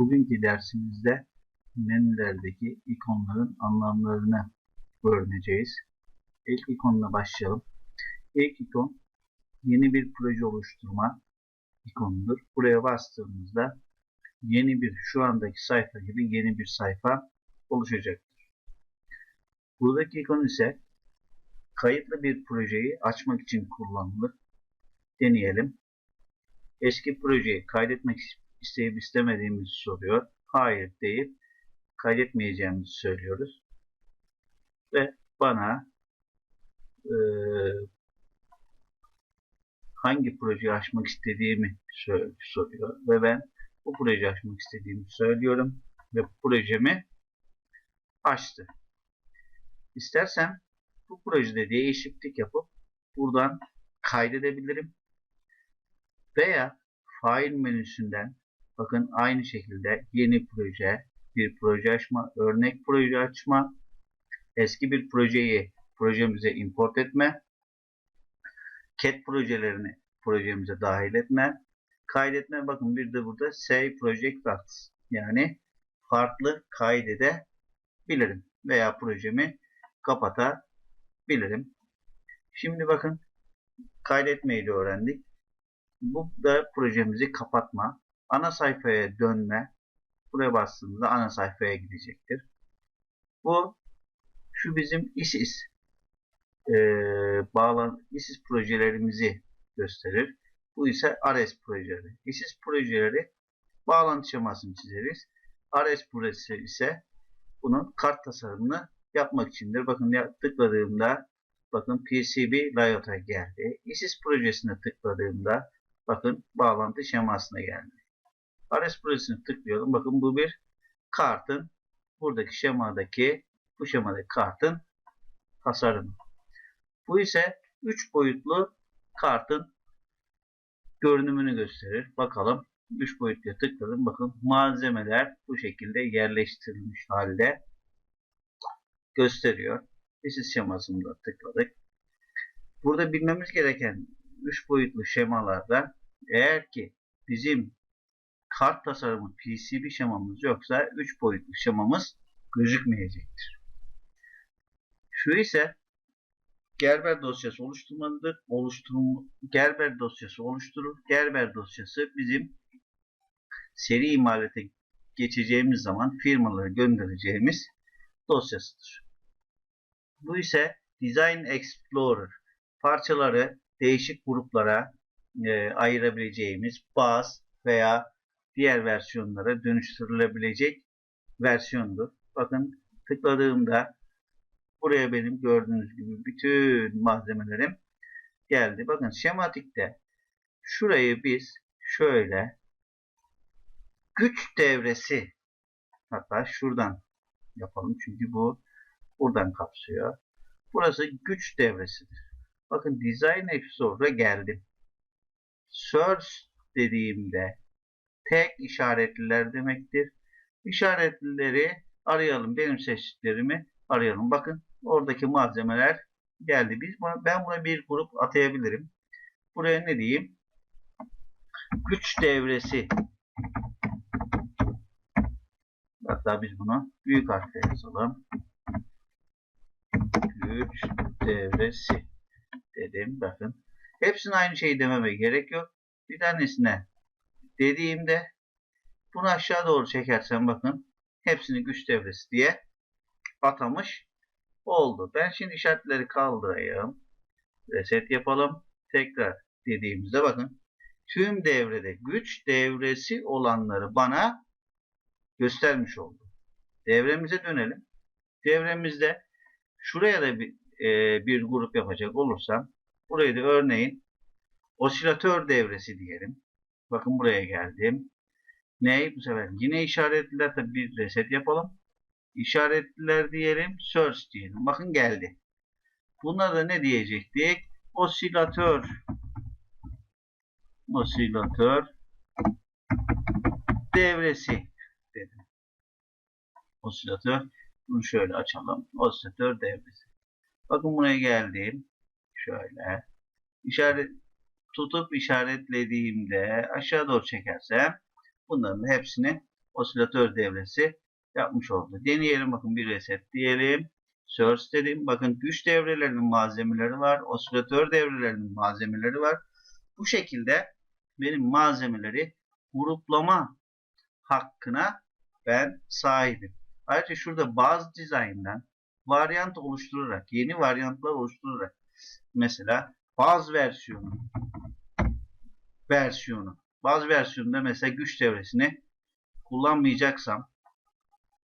Bugünkü dersimizde menülerdeki ikonların anlamlarını öğreneceğiz. İlk ikonla başlayalım. İlk ikon yeni bir proje oluşturma ikonudur. Buraya bastığımızda yeni bir şu andaki sayfa gibi yeni bir sayfa oluşacaktır. Buradaki ikon ise kayıtlı bir projeyi açmak için kullanılır. Deneyelim. Eski projeyi kaydetmek isteyip istemediğimizi soruyor. Hayır deyip kaydetmeyeceğimizi söylüyoruz. Ve bana e, hangi projeyi açmak istediğimi soruyor. Ve ben bu projeyi açmak istediğimi söylüyorum. Ve projemi açtı. İstersem bu projede değişiklik yapıp buradan kaydedebilirim. Veya fail menüsünden bakın aynı şekilde yeni proje, bir proje açma, örnek proje açma, eski bir projeyi projemize import etme, CAD projelerini projemize dahil etme, kaydetme. Bakın bir de burada Save Project Docs yani farklı kaydedebilirim veya projemi kapatabilirim. Şimdi bakın kaydetmeyi de öğrendik. Bu da projemizi kapatma. Ana sayfaya dönme. Buraya bastığımızda ana sayfaya gidecektir. Bu şu bizim ISIS e, bağlan ISIS projelerimizi gösterir. Bu ise ARES projeleri. ISIS projeleri bağlantı şemasını çizeriz. ARES projesi ise bunun kart tasarımını yapmak içindir. Bakın tıkladığımda bakın PCB layout'a geldi. ISIS projesine tıkladığımda bakın bağlantı şemasına geldi. ARES projesine tıklıyorum. Bakın bu bir kartın buradaki şemadaki bu şemadaki kartın tasarımı. Bu ise 3 boyutlu kartın görünümünü gösterir. Bakalım 3 boyutluya tıkladım. Bakın malzemeler bu şekilde yerleştirilmiş halde gösteriyor. Isis şemasında tıkladık. Burada bilmemiz gereken 3 boyutlu şemalarda eğer ki bizim kart tasarımı PCB şemamız yoksa 3 boyutlu şemamız gözükmeyecektir. Şu ise Gerber dosyası oluşturmalıdır. Oluşturum, Gerber dosyası oluşturur. Gerber dosyası bizim seri imalete geçeceğimiz zaman firmalara göndereceğimiz dosyasıdır. Bu ise Design Explorer parçaları değişik gruplara e, ayırabileceğimiz baz veya diğer versiyonlara dönüştürülebilecek versiyondur. Bakın tıkladığımda buraya benim gördüğünüz gibi bütün malzemelerim geldi. Bakın şematikte şurayı biz şöyle güç devresi hatta şuradan yapalım çünkü bu buradan kapsıyor. Burası güç devresidir. Bakın Design Explore'a geldim. Search dediğimde tek işaretliler demektir. İşaretlileri arayalım. Benim seçtiklerimi arayalım. Bakın oradaki malzemeler geldi. Biz ben buna bir grup atayabilirim. Buraya ne diyeyim? Güç devresi. Hatta biz bunu büyük harfle yazalım. Güç devresi dedim. Bakın. Hepsinin aynı şeyi dememe gerek yok. Bir tanesine dediğimde bunu aşağı doğru çekersem bakın hepsini güç devresi diye atamış oldu. Ben şimdi işaretleri kaldırayım. Reset yapalım. Tekrar dediğimizde bakın tüm devrede güç devresi olanları bana göstermiş oldu. Devremize dönelim. Devremizde şuraya da bir, e, bir grup yapacak olursam burayı da örneğin osilatör devresi diyelim. Bakın buraya geldim. Ne? Bu sefer yine işaretliler tabi bir reset yapalım. İşaretliler diyelim. Search diyelim. Bakın geldi. Buna da ne diyecektik? Osilatör osilatör devresi dedim. Osilatör bunu şöyle açalım. Osilatör devresi. Bakın buraya geldim. Şöyle. İşaret tutup işaretlediğimde aşağı doğru çekersem bunların hepsini osilatör devresi yapmış oldu. Deneyelim bakın bir reset diyelim. Source dedim. Bakın güç devrelerinin malzemeleri var. Osilatör devrelerinin malzemeleri var. Bu şekilde benim malzemeleri gruplama hakkına ben sahibim. Ayrıca şurada bazı dizayndan varyant oluşturarak, yeni varyantlar oluşturarak mesela bazı versiyonu versiyonu bazı versiyonunda mesela güç devresini kullanmayacaksam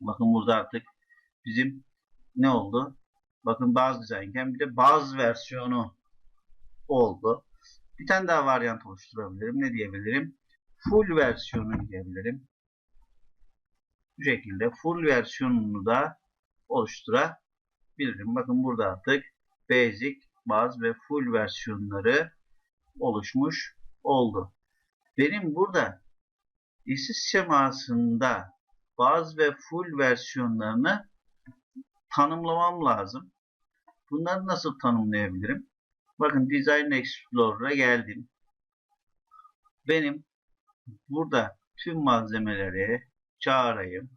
bakın burada artık bizim ne oldu? Bakın bazı dizaynken bir de bazı versiyonu oldu. Bir tane daha varyant oluşturabilirim. Ne diyebilirim? Full versiyonu diyebilirim. Bu şekilde full versiyonunu da oluşturabilirim. Bakın burada artık basic, baz ve full versiyonları oluşmuş oldu. Benim burada isis şemasında baz ve full versiyonlarını tanımlamam lazım. Bunları nasıl tanımlayabilirim? Bakın Design Explorer'a geldim. Benim burada tüm malzemeleri çağırayım.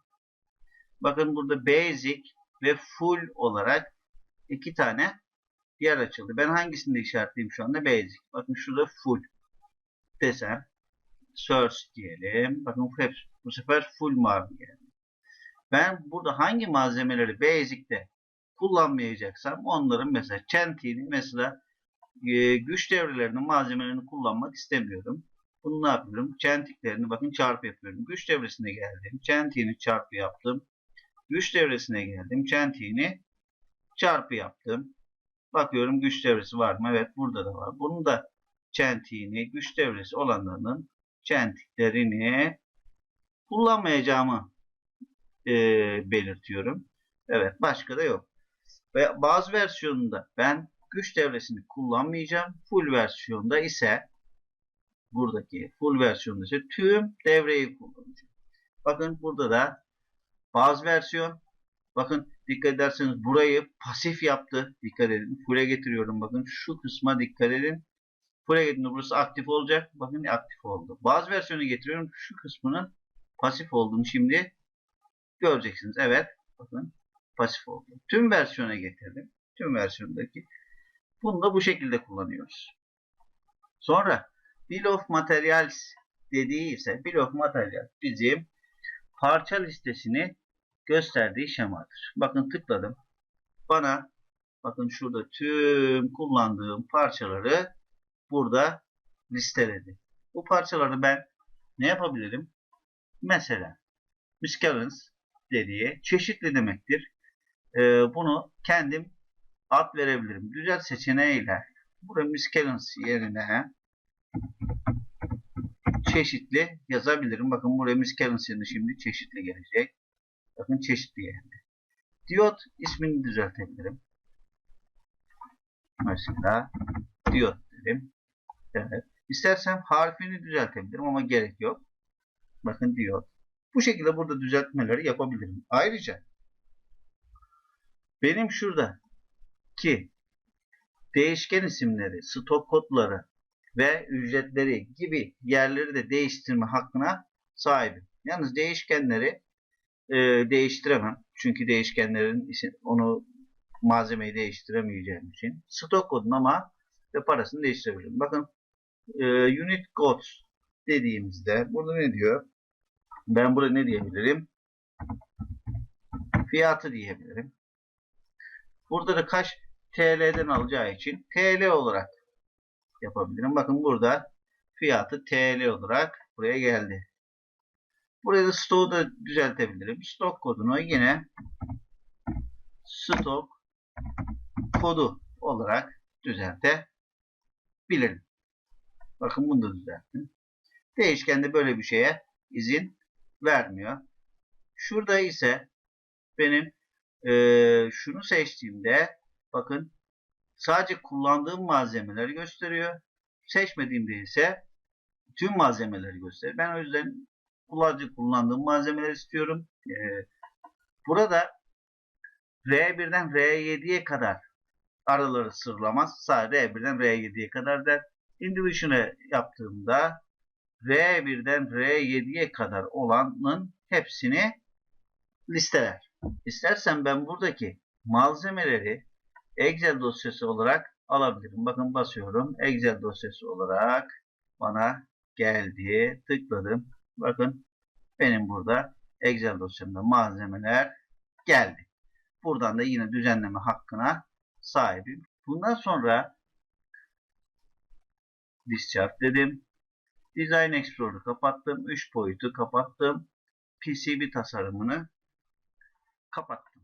Bakın burada Basic ve Full olarak iki tane yer açıldı. Ben hangisini de işaretleyeyim şu anda? Basic. Bakın şurada Full desem Search diyelim. Bakın bu sefer Full mavi geldi. Ben burada hangi malzemeleri Basic'te kullanmayacaksam onların mesela çentiğini mesela e, güç devrelerinin malzemelerini kullanmak istemiyorum. Bunu ne yapıyorum? Çentiklerini bakın çarpı yapıyorum. Güç devresine geldim. Çentiğini çarpı yaptım. Güç devresine geldim. Çentiğini çarpı yaptım. Bakıyorum güç devresi var mı? Evet burada da var. Bunu da çentiğini güç devresi olanlarının çentiklerini kullanmayacağımı e, belirtiyorum. Evet başka da yok. Ve bazı versiyonunda ben güç devresini kullanmayacağım. Full versiyonda ise buradaki full versiyonda ise tüm devreyi kullanacağım. Bakın burada da bazı versiyon bakın dikkat ederseniz burayı pasif yaptı. Dikkat edin. Full'e getiriyorum. Bakın şu kısma dikkat edin. Full'e getirdiğinde burası aktif olacak. Bakın aktif oldu. Bazı versiyonu getiriyorum. Şu kısmının pasif olduğunu şimdi göreceksiniz. Evet. Bakın pasif oldu. Tüm versiyona getirdim. Tüm versiyondaki. Bunu da bu şekilde kullanıyoruz. Sonra Bill of Materials dediği ise Bill of Materials bizim parça listesini gösterdiği şemadır. Bakın tıkladım. Bana bakın şurada tüm kullandığım parçaları burada listeledi. Bu parçaları ben ne yapabilirim? Mesela miscellans dediği çeşitli demektir. Ee, bunu kendim ad verebilirim. Düzelt seçeneğiyle buraya miscellans yerine çeşitli yazabilirim. Bakın buraya miscellans yerine şimdi çeşitli gelecek. Bakın çeşitli geldi. Diyot ismini düzeltebilirim. Mesela diyot dedim. Evet. İstersem harfini düzeltebilirim ama gerek yok. Bakın diyot. Bu şekilde burada düzeltmeleri yapabilirim. Ayrıca benim şurada ki değişken isimleri, stok kodları ve ücretleri gibi yerleri de değiştirme hakkına sahibim. Yalnız değişkenleri e, değiştiremem. Çünkü değişkenlerin isim, onu malzemeyi değiştiremeyeceğim için. Stok kodunu ama ve parasını değiştirebilirim. Bakın e, unit codes dediğimizde burada ne diyor? Ben burada ne diyebilirim? Fiyatı diyebilirim. Burada da kaç TL'den alacağı için TL olarak yapabilirim. Bakın burada fiyatı TL olarak buraya geldi. Buraya da stoğu da düzeltebilirim. Stok kodunu yine stok kodu olarak düzeltebilirim. Bakın bunu da düzelttim. Değişkende böyle bir şeye izin vermiyor. Şurada ise benim e, şunu seçtiğimde bakın sadece kullandığım malzemeleri gösteriyor. Seçmediğimde ise tüm malzemeleri gösteriyor. Ben o yüzden kullanıcı kullandığım malzemeler istiyorum. E, burada R1'den R7'ye kadar araları sırlamaz. Sadece R1'den R7'ye kadar der. Indivision'e yaptığımda R1'den R7'ye kadar olanın hepsini listeler. İstersen ben buradaki malzemeleri Excel dosyası olarak alabilirim. Bakın basıyorum. Excel dosyası olarak bana geldi. Tıkladım. Bakın benim burada Excel dosyamda malzemeler geldi. Buradan da yine düzenleme hakkına sahibim. Bundan sonra discharge dedim. Design Explorer'ı kapattım. 3 boyutu kapattım. PCB tasarımını kapattım.